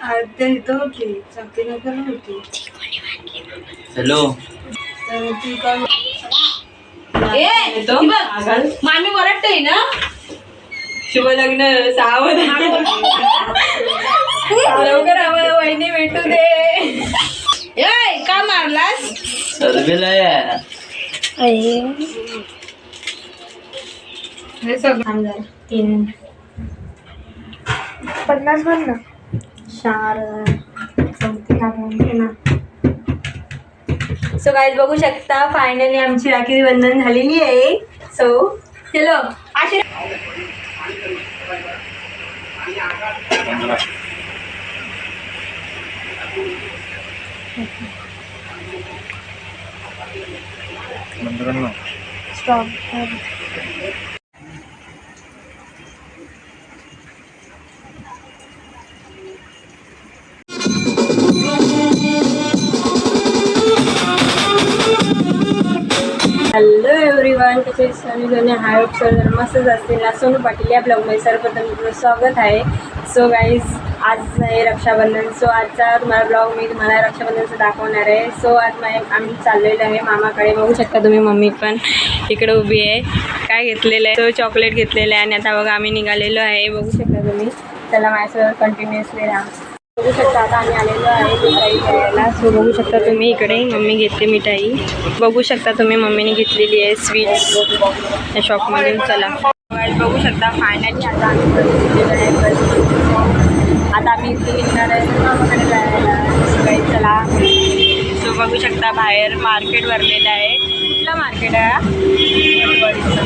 इथं होती शक्तीनगर होती. हॅलो. तर ती काय मामी वरटते ना? शुभ लग्न सावध लवकर आम्हाला वहिनी भेटू दे. ए का मारलास? सर्वेला हे सगळं. तीन पन्नास भर ना. चार चौथी लागून ना सो गाईज बघू शकता फायनली आमची राखी बंधन झालेली आहे. सो चलो आशीर्वाद. हॅलो एव्हरीवन कसे सगळेजण हाय सर मस्तच असतील ना सोनू पाटील या ब्लॉगमध्ये सर्वप्रथम तुमचं स्वागत आहे. सो गाईज आज आहे रक्षाबंधन. सो आजचा तुम्हाला ब्लॉग मी तुम्हाला रक्षाबंधनचं दाखवणार आहे. सो आज माझ्या आम्ही चाललेलं आहे मामाकडे. बघू शकता तुम्ही मम्मी पण इकडे उभी आहे. काय घेतलेलं आहे? तो चॉकलेट घेतलेलं आहे आणि आता बघा आम्ही निघालेलो आहे. बघू शकता तुम्ही. त्याला माझ्यासोबत कंटिन्युअसली राहा. बघू शकता आता आम्ही आलेलो आहे मिठाई घ्यायला सो बघू शकता तुम्ही इकडे. मम्मी घेतली मिठाई. बघू शकता तुम्ही मम्मीने घेतलेली आहे स्वीट्स या शॉपमधून चला. बघू शकता फायनली आता आम्ही आता आम्ही इथे निघणार आहे. मामाकडे चला. सो बघू शकता बाहेर मार्केट भरलेलं आहे. कुठलं मार्केट आहे?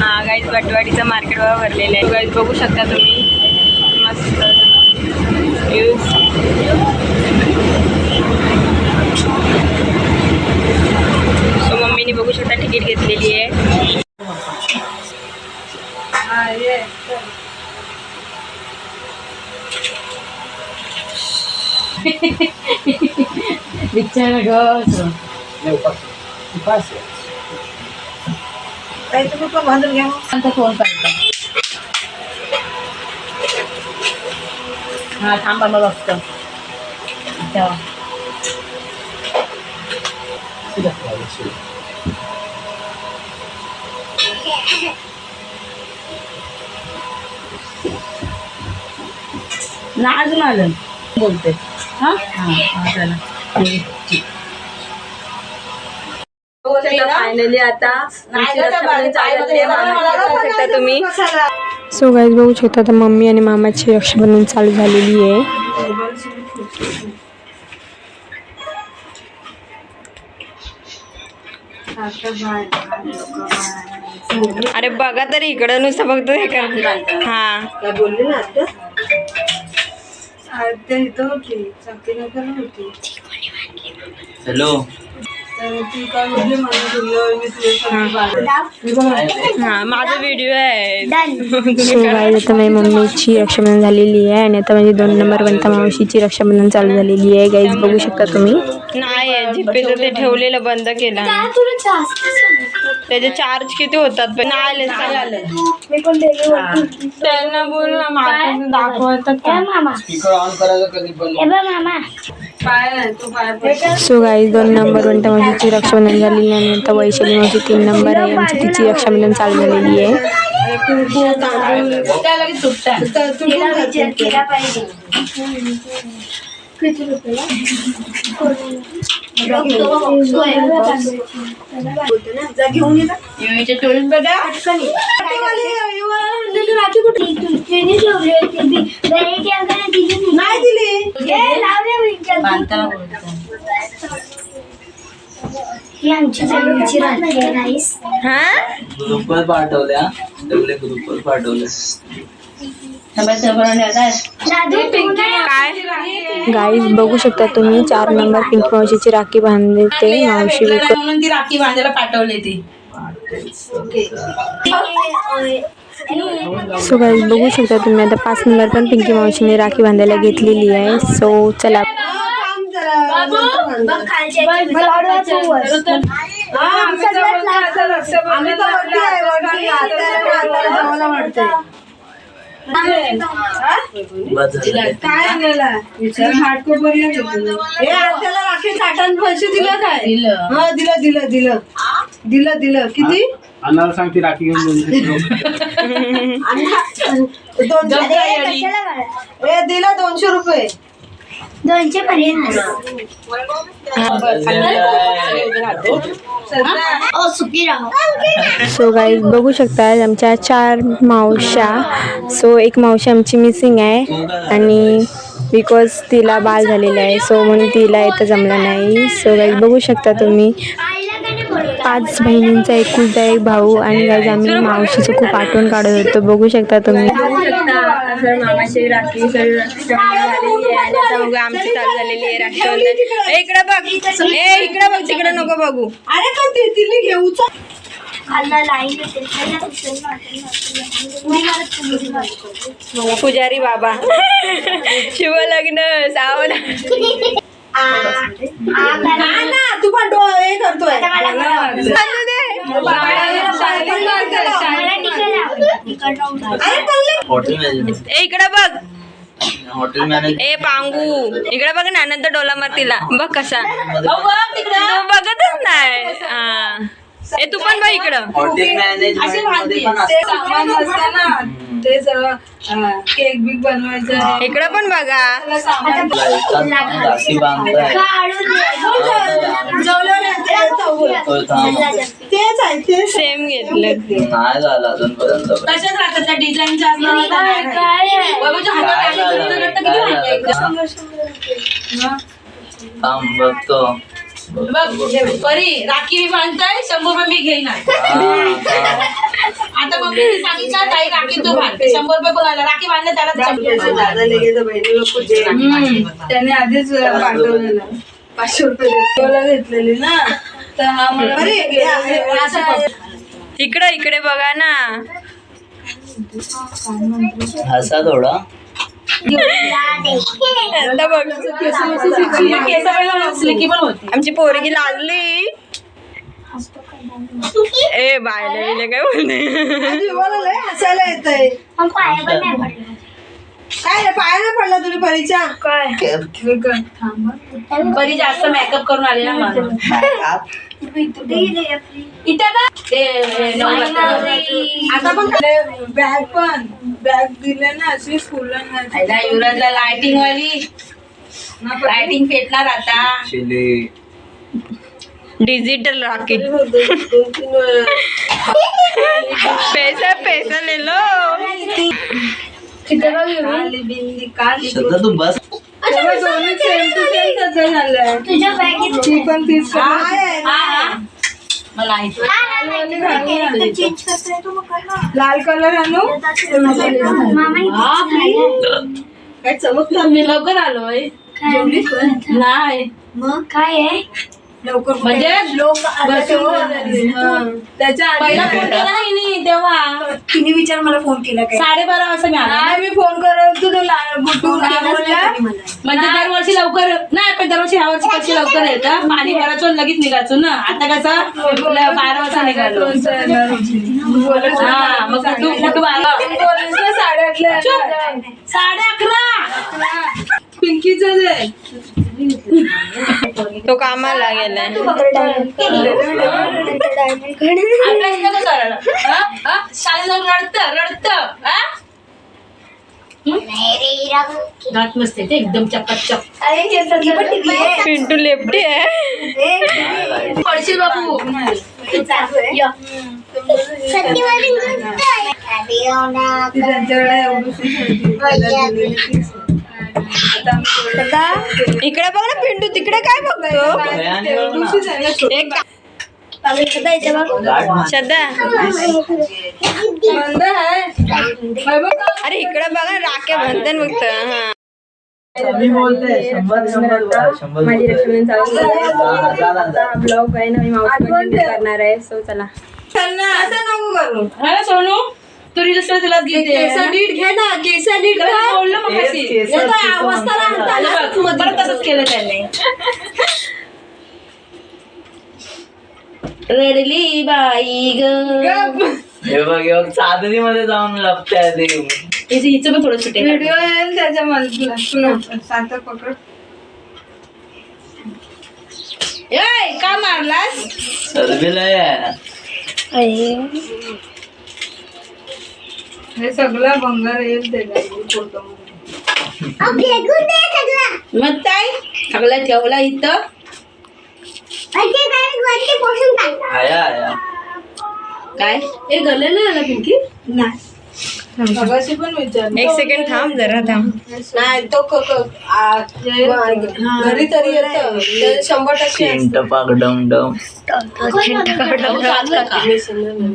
हा गाईज बटवाडीचं मार्केट भरलेलं आहे. गाईज बघू शकता तुम्ही. मस्त. व्ह्यूज सो मम्मीने बघू शकता तिकीट घेतलेली आहे हा ये बिचारा ग काही तुम्ही पण बांधून घ्या मग. फोन करतो हा थांबा मग बघतो तेव्हा. ना अजून आलं बोलते हा हा चला फायनली आता आमची रक्षाबंधन चालू झाली आहे. मामाकडे बघू शकता तुम्ही सो गाईज बघू शकता आता मम्मी आणि मामाची रक्षाबंधन चालू झालेली आहे. आता. अरे बघा तरी इकडं नुसतं बघतो हे का हा. काय बोलली ना हॅलो हा माझा व्हिडिओ आहे. आता माझी मम्मीची रक्षाबंधन झालेली आहे आणि आता माझी दोन नंबर वंता मावशीची रक्षाबंधन चालू झालेली आहे. गाईज बघू शकता तुम्ही. नाही जिपेचं ते ठेवलेलं बंद केलं. त्याचे चार्ज किती होतात? पण नाही आले त्यांना बोल ना दाखवतात सो गाईज दोन नंबर वंटा मावशीची रक्षाबंधन झालेली आहे आणि नंतर वैशाली माझी तीन नंबर आहे आमची तिची रक्षाबंधन चालू झालेली आहे. हा ग्रुपवर पाठवल्या सगळे ग्रुपवर पाठवले काय गाईज बघू शकता तुम्ही चार नंबर पिंक मावशीची राखी बांधते. मावशी विकत म्हणून ती राखी बांधायला पाठवली ती. सो गाईज बघू शकता तुम्ही आता पाच नंबर पण पिंकी मावशीने राखी बांधायला घेतलेली आहे. सो चला. काय हे त्याला राखी साठान पैसे दिलं काय? हा दिलं दिलं दिलं. दिलं दिलं. किती? अन्नाला सांगते राखी घेऊन दोनशे हे दिलं दोनशे रुपये. दोनशे पर्यंत ओ सुखी राहो. सो गाईज बघू शकता आमच्या चार मावश्या. सो एक मावशी आमची मिसिंग आहे. आणि बिकॉज तिला बाळ झालेलं आहे सो म्हणून तिला इथं जमलं नाही. सो गाईज बघू शकता तुम्ही? पाच बहिणींचा एकुलता एक भाऊ आणि गाईज आम्ही मावशीचं खूप आठवण काढत होतो. बघू शकता तुम्ही. सर मामाची राखी सर रक्षाबंधन झालेली आहे आणि आता बघा आमची चालू झालेली आहे रक्षाबंधन ए, इकडे बघ ए इकडे बघ तिकडे नको बघू अरे पण ती तिने घेऊ. पुजारी बाबा शुभ लग्न सावध आ, आ, हा ना तू पण डो हे करतोय ए इकडे बघ. हॉटेल मॅनेजमेंट ए पांगू इकडे बघ ना नंतर डोला मार तिला बघ कसा. तो बघतच नाही. हा. ए तू पण बघ इकडं. हॉटेल मॅनेजमेंट ते असतं. सामान असतं ना ते सगळं केक बिक बनवायचं. इकडं पण बघा. तेच आहे सेम घेतलं. नाही झालं अजूनपर्यंत. तशाच राहतात त्या डिझाईनच्या काय? काय? काय? थांब बघतो. बघ परी राखी मी बांधताय शंभर रुपये मी घेईन. आता मम्मीने सांगितलं ताई राखी तू बांध. शंभर रुपये कोणाला? राखी बांधले त्याला त्याने आधीच पाठवलेलं. पाचशे रुपये देवाला घेतलेली ना. तर हा मला असं इकडं इकडे बघा ना. हसा थोडा. आमची पोरगी लाजली ए बायला बिले काय लय हसायला पडलं. काय रे पाया नाही पडला तुला परीच्या परी जास्त मेकअप करून आली ना आता पण बॅग पण बॅग दिले ना अशी स्कूलला युवराजला लाइटिंग वाली लाइटिंग फेटणार आता डिजिटल रॉकेट पैसा पैसा ले लो. काली बिंदी काली तू बस. दोन्ही सेम टू सेम तसं झालंय? तुझ्या बॅगेत ती पण तीच मला चेंज करतोय तू मग कर ना. लाल कलर आणू? मामा इथे काय मी लवकर आलोय. जेवलीस पण? नाही. मग? काय आहे? लवकर म्हणजे लोक त्याच्या पहिला फोन केला नाही तेव्हा. तिने विचार मला फोन केला काय? साडेबारा वाजता मी आला. मी फोन करत होतो? म्हणजे दरवर्षी लवकर नाही पण दरवर्षी ह्या वर्षी कशी लवकर येतं? पाणी भरायचो लगेच निघायचो ना? आता कसं? बारा वाजता निघालो. हा मग कुठू बारा? चुप. साडे अकरा. पिंकीचं दे तो कामाला गेलाय. हा? हा? रडतं रडतं हा? दात मस्त आहे ते एकदम चकाचक. पिंटू लेफ्टी आहे. पडशील बाबू. इकडे बघ ना पिंटू तिकडे काय बघतो? एक श्रद्धा. अरे इकडे बघा राख्या म्हणतात बघत. हा. मी बोलते माझी. रक्षाबंधन चालू. ब्लॉग आहे ना मी मावशी करणार आहे. सो चला. असं नको करू? सोनू? तू रील्स तुला केस नीट घे ना केस नीट बोललं मग केस- केस- केस म्हणतात. परत तसंच केलं त्याने. रडली बाई ग. हे बघ हे बघ चादरी मध्ये जाऊन लपताय ते. हिचं हिचं पण थोडं सुटे व्हिडिओ आहे त्याच्यामध्ये. सारखं पकड ए का मारलास? हे सगळं भंगार येईल मग काय सगळं ठेवला इथं? आया आया. काय? हे गलेलं झालं पिंकी? मगाशी पण विचार. एक सेकंड थांब जरा थांब. नाही तो क- क- आ, जे घरी तरी येतं. ते शंभर टक्के डम डम.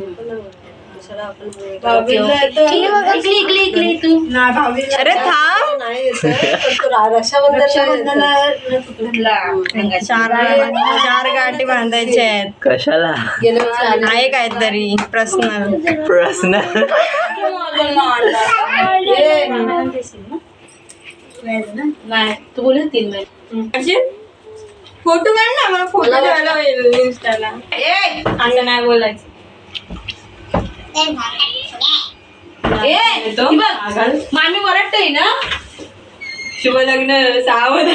तू ना अरे थांब. चार चार गाठी बांधायच्या आहेत. कशाला. आहे काहीतरी पर्सनल प्रश्न. नाही तू बोलत तीन महिने फोटो काढ ना मला फोटो ठेवायला होईल इंस्टाला. ए असं नाही बोलायचं. मामी वरटतय ना? शुभ लग्न सावध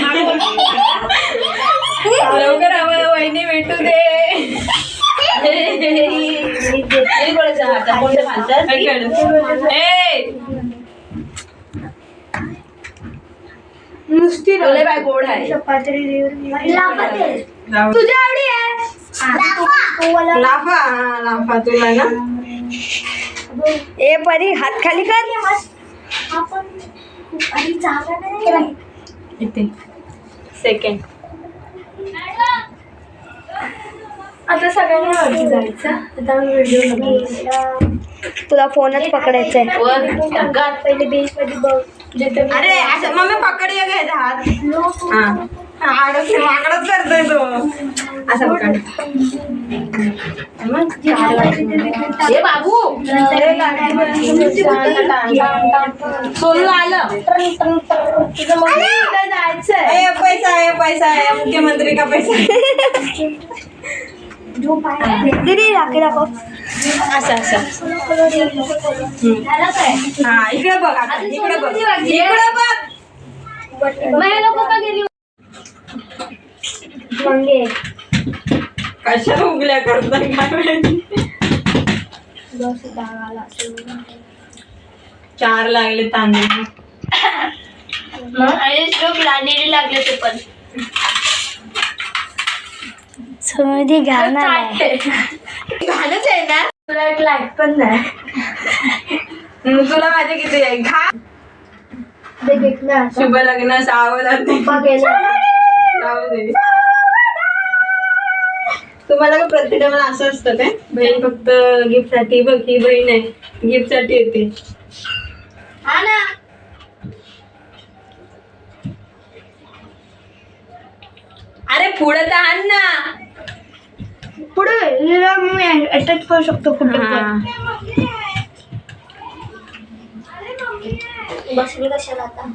लवकर आम्हाला वहिनी भेटू दे. नुसती बाय गोड आहे. तुझ्या आवडी आहे? लाफा. लाफा तुला ना? ए परी हात खाली कर. इथे. सेकंड आता सगळ्यांना वरती जायचं. आता व्हिडिओ तुला फोनच पकडायचा आहे वर. ढगात पहिले बेस मध्ये बघ. जिथे मी- अरे असं मम्मी पकड ये घ्यायचा हात. हा. हा, माकडच करतोय तो. असं पकड. हे बाबू. सोनू आलं. तुझं मम्मी जायचंय ए, पैसा आहे पैसा आहे मुख्यमंत्री का पैसा. दीदी राखी दाखव असं असं हा इकडे बघ आता इकडे बघ. इकडे बघ. मंगे. कशा उगल्या करतात काय माहिती. चार लागले तांदूळ. आणि श्लोक लाडीने लागले ते पण. घालणार आहे घालच आहे ना? तुला एक लाइट पण नाही. मग तुला माझे किती आहे? घा. शुभ लग्न दे. तुम्हाला का प्रत्येक टायमाला असं असतं काय? बहीण फक्त गिफ्टसाठी बघ ही बहीण आहे गिफ्टसाठी येते. हा ना. अरे पुढे तर आण ना. पुढे हिला मी अटॅच करू शकतो फोटो बसली कशाला आता?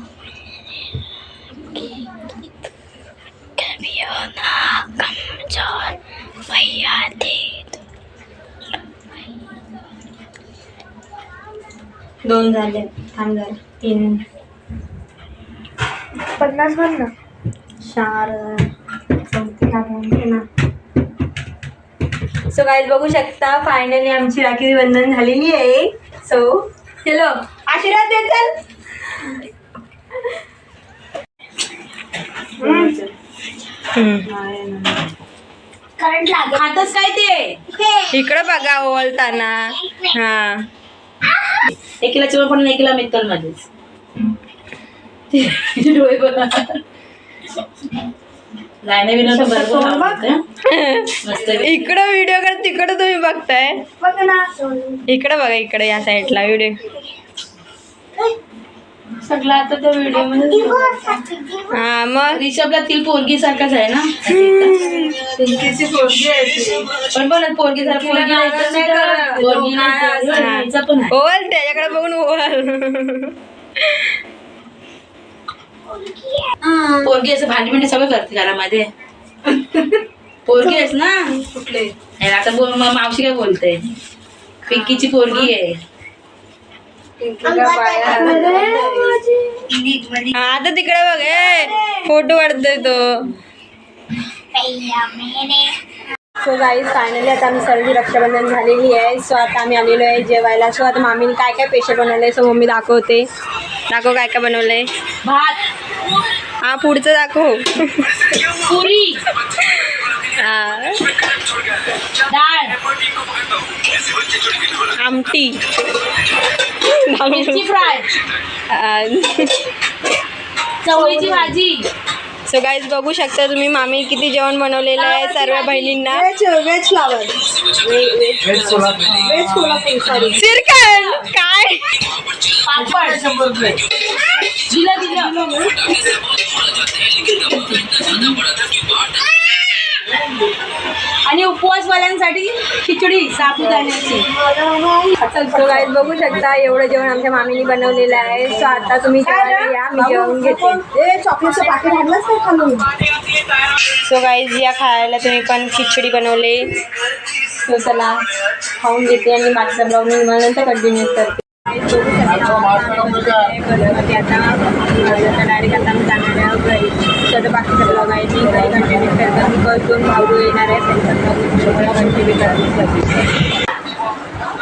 दोन झाले थांब जरा तीन पन्नास बन ना. चार चौथी ना सो गाईज बघू शकता फायनली आमची राखी बंधन झालेली आहे. सो चलो आशीर्वाद दे चल करंट लागेल खातच काय ते? इकडं बघा ओवलताना हा. एकीला चिवण पण एकीला मित्तल मध्येच डोळे बघा. हं? इकडं व्हिडिओ कर तिकडं तुम्ही बघताय? बघ ना इकडं बघा इकडे या साईडला व्हिडिओ सगळं आता त्या व्हिडिओमध्ये हा मग रिषभला ती पोरगी सारखाच आहे ना? तिची पोरगी आहे ती. पण पण पोरगी सारखी पोरगी नाही तर नाही का? पोरगी नाही तर हा. हिचं पण आहे. ओवल त्याच्याकडे बघून ओवल पोरगी असं भांडी बिंडी सगळं करते घरामध्ये. पोरगी आहेस ना? कुठले? अरे आता बोल मग मावशी काय बोलते? पिंकीची पोरगी आहे. हा आता तिकडे बघ फोटो काढतोय तो. सो गाईज फायनली आता आम्ही सर्व रक्षाबंधन झालेली आहे. सो आता आम्ही आलेलो आहे जेवायला. सो आता मामीने काय काय पेशल बनवलंय? सो मम्मी दाखवते. दाखव काय काय बनवलंय. भात. हा पुढचं दाखव. पुरी. डाळ आमटी. मिरची फ्राय. चवळीची भाजी. सो गाईज बघू शकता तुम्ही मामी किती जेवण बनवलेलं आहे सर्व बहिणींना. सिरकंड काय? पापड. आणि उपवासवाल्यांसाठी खिचडी साबुदाण्याची. सो गाईज बघू शकता एवढं जेवण आमच्या मामीने बनवलेलं आहे. सो आता तुम्ही या मी जेवण घेते. चॉकलेटचं पाकिट आणलंच नाही खालून सो गाईज या खायला तुम्ही पण खिचडी बनवले. सो चला खाऊन घेते आणि मागचा ब्लॉग मी नंतर कंटिन्यू करते. डायरेक्ट आता. आम्ही जाणार आहे. घरी सो आता बाकीचा ब्लॉग आहे मी काही कंटिन्यू करतात बिकॉज दोन भाऊ येणार आहे त्यांचा कंटिन्यू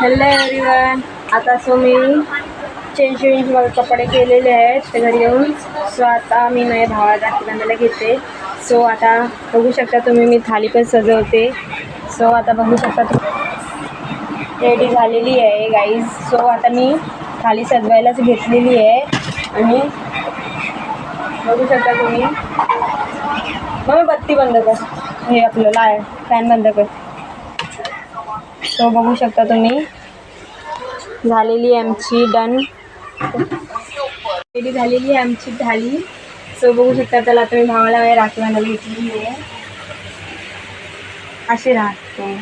हॅलो एव्हरीवन आता सो मी चेंज चेंज कपडे केलेले आहेत ते घरी येऊन. सो आता मी माझ्या भावाला राखीबांधायला घेते. सो आता बघू शकता तुम्ही मी थाली पण सजवते. सो आता बघू शकता तुम्ही. रेडी झालेली आहे गाईज सो आता मी थाली सजवायलाच घेतलेली आहे. आणि बघू शकता तुम्ही. मग बत्ती बंद कर. हे आपलं लाय फॅन बंद कर. सो बघू शकता तुम्ही. झालेली आहे आमची डन. रेडी झालेली आहे आमची थाली सो बघू शकता त्याला तुम्ही भावाला वगैरे राखी बांधायला घेतलेली आहे. अशी राहते.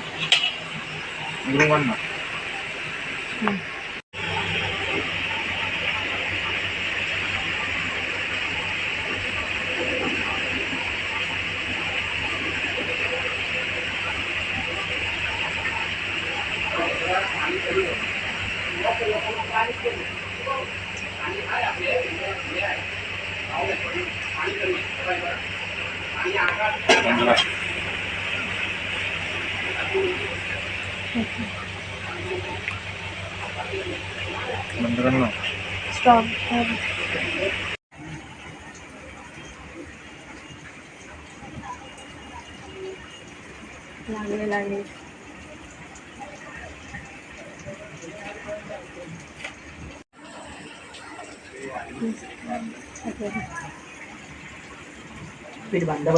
पीठ बांधा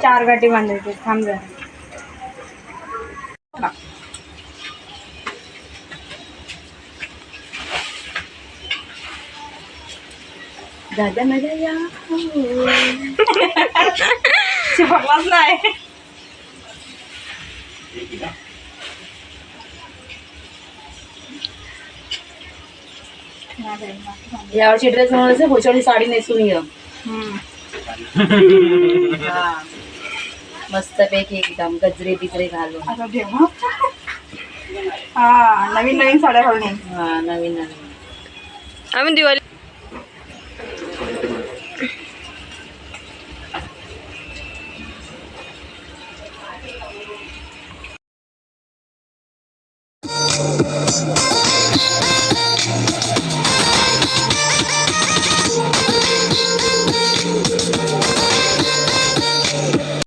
चार गाठी बांधायचे थांब जरा दादा माझ्या या नाही यावर्षी ड्रेस बनवायचं पुढच्या साडी नेसून ये. मस्त पैकी एकदम गजरे बिजरे घालून. हा नवीन नवीन साड्या घालून हा नवीन नवीन. आम्ही दिवाळी